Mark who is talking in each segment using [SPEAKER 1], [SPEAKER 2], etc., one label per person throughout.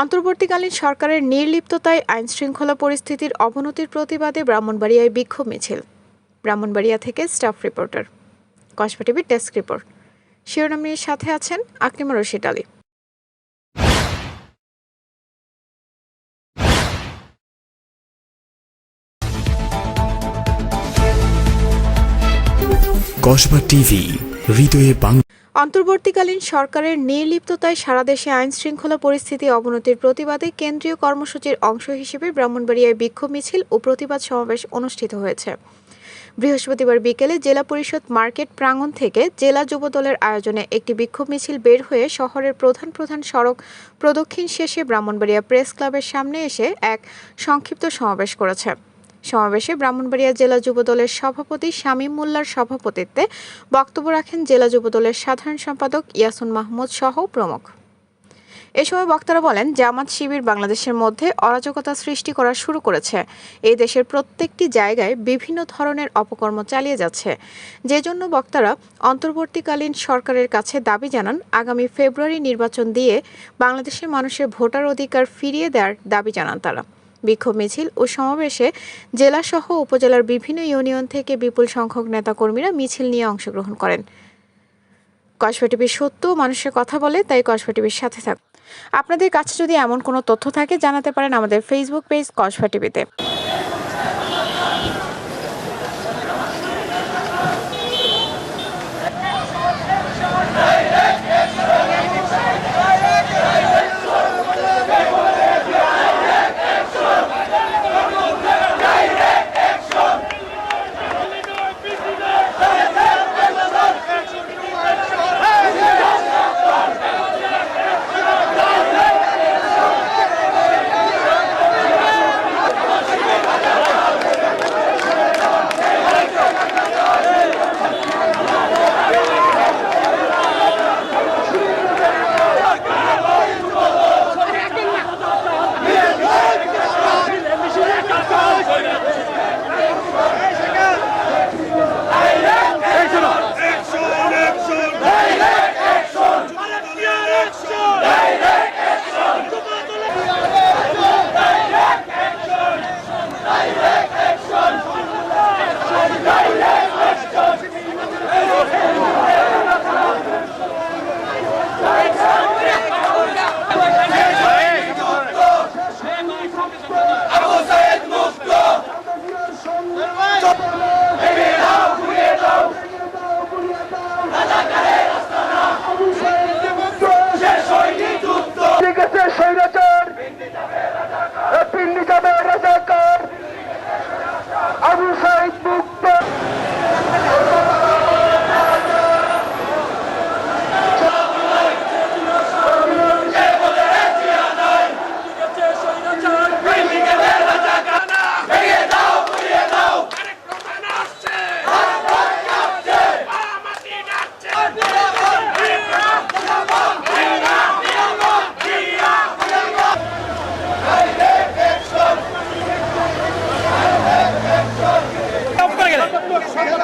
[SPEAKER 1] অন্তর্বর্তীকালীন সরকারের নির্লিপ্ততায় আইনশৃঙ্খলা পরিস্থিতির অবনতির প্রতিবাদে ব্রাহ্মণবাড়িয়ায় বিক্ষোভ মিছিল। ব্রাহ্মণবাড়িয়া থেকে স্টাফ রিপোর্টার। কসবা টিভির ডেস্ক রিপোর্ট। শিরোনাম নিয়ে সাথে আছেন আকলিমা রশিদ আলী।
[SPEAKER 2] কসবা টিভি, হৃদয়ে বাংলা
[SPEAKER 1] অন্তর্বর্তীকালীন সরকারের নির্লিপ্ততায় সারা দেশে আইন শৃঙ্খলা পরিস্থিতি অবনতির প্রতিবাদে কেন্দ্রীয় কর্মসূচির অংশ হিসেবে ব্রাহ্মণবাড়িয়ায় বিক্ষোভ মিছিল ও প্রতিবাদ সমাবেশ অনুষ্ঠিত হয়েছে। বৃহস্পতিবার বিকেলে জেলা পরিষদ মার্কেট প্রাঙ্গণ থেকে জেলা যুবদলের আয়োজনে একটি বিক্ষোভ মিছিল বের হয়ে শহরের প্রধান প্রধান সড়ক প্রদক্ষিণ শেষে ব্রাহ্মণবাড়িয়া প্রেস ক্লাবের সামনে এসে এক সংক্ষিপ্ত সমাবেশ করেছে। সমাবেশে ব্রাহ্মণবাড়িয়া জেলা যুবদলের সভাপতি শামীম মোল্লার সভাপতিত্বে বক্তব্য রাখেন জেলা যুবদলের সাধারণ সম্পাদক ইয়াসুন মাহমুদ সহ প্রমুখ। এ সময় বক্তারা বলেন, জামাত শিবির বাংলাদেশের মধ্যে অরাজকতা সৃষ্টি করা শুরু করেছে। এই দেশের প্রত্যেকটি জায়গায় বিভিন্ন ধরনের অপকর্ম চালিয়ে যাচ্ছে। যে জন্য বক্তারা অন্তর্বর্তীকালীন সরকারের কাছে দাবি জানান, আগামী ফেব্রুয়ারি নির্বাচন দিয়ে বাংলাদেশের মানুষের ভোটার অধিকার ফিরিয়ে দেওয়ার দাবি জানান তারা। বিক্ষোভ মিছিল ও সমাবেশে জেলাসহ উপজেলার বিভিন্ন ইউনিয়ন থেকে বিপুল সংখ্যক নেতাকর্মীরা মিছিল নিয়ে অংশগ্রহণ করেন। কসবা টিভির সত্য মানুষের কথা বলে, তাই কসবা টিভির সাথে থাক আপনাদের কাছে যদি এমন কোনো তথ্য থাকে, জানাতে পারেন আমাদের ফেসবুক পেজ কসবা টিভিতে।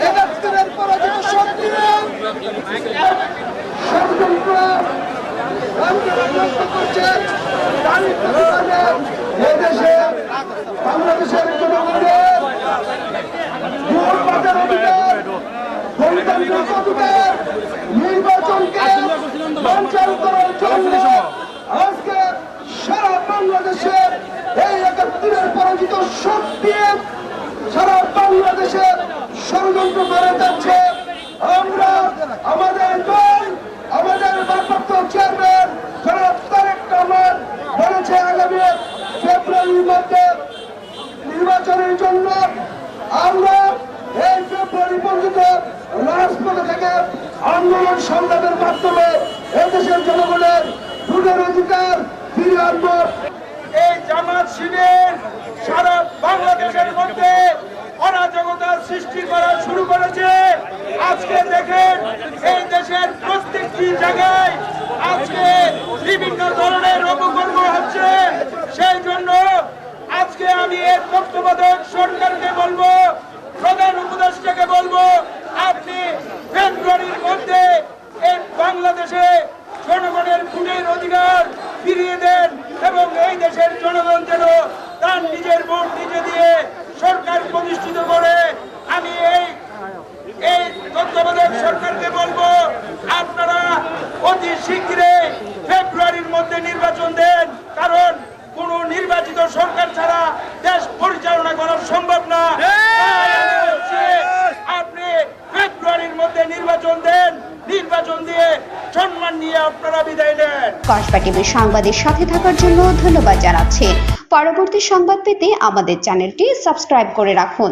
[SPEAKER 3] একাত্তরের পরাজিত শক্তিরা ষড়যন্ত্র রামকে করছে তারই প্রতিবাদে এদেশে বাংলাদেশের জনগণের ভোট বাজার অধিকার গণতান্ত্রিক অধিকার নির্বাচনকে বাঞ্চাল করার জন্য আজকে সারা বাংলাদেশের এই একাত্তরের পরাজিত শক্তি সারা বাংলাদেশের ষড়যন্ত্র করে যাচ্ছে আমরা আমাদের দল আমাদের ভারপ্রাপ্ত চেয়ারম্যান জনাব তারেক রহমান বলেছে আগামী ফেব্রুয়ারির মধ্যে নির্বাচনের জন্য আমরা এই ফেব্রুয়ারি পর্যন্ত রাজপথে থেকে আন্দোলন সংগ্রামের মাধ্যমে এদেশের জনগণের ভোটের অধিকার ফিরিয়ে আনব।
[SPEAKER 4] এই জামাত শিবির সারা বাংলাদেশের মধ্যে অরাজকতা সৃষ্টি করা শুরু করেছে। আজকে দেখেন এই দেশের প্রত্যেকটি জায়গায় আজকে বিভিন্ন ধরনের অপকর্ম হচ্ছে। সেই জন্য আমি এর তত্ত্বাবধায়ক সরকারকে বলব, প্রধান উপদেষ্টাকে বলব, আপনি ফেব্রুয়ারির মধ্যে বাংলাদেশে জনগণের ভোটের অধিকার ফিরিয়ে দেন এবং এই দেশের জনগণ যেন তার নিজের ভোট নিজে দিয়ে সরকার প্রতিষ্ঠিত করে। আমি এই এই তত্ত্বাবধায়ক সরকারকে বলব, আপনারা অতি শীঘ্রই ফেব্রুয়ারির মধ্যে নির্বাচন দেন কারণ কোন নির্বাচিত সরকার ছাড়া দেশ পরিচালনা করা সম্ভব না তাই আমি বলছি, আপনি ফেব্রুয়ারির মধ্যে নির্বাচন দেন নির্বাচন দিয়ে সম্মান নিয়ে আপনারা বিদায় নেন।
[SPEAKER 5] কসবা টিভির সাথে থাকার জন্য ধন্যবাদ জানাচ্ছি। পরবর্তী সংবাদ পেতে আমাদের চ্যানেলটি সাবস্ক্রাইব করে রাখুন।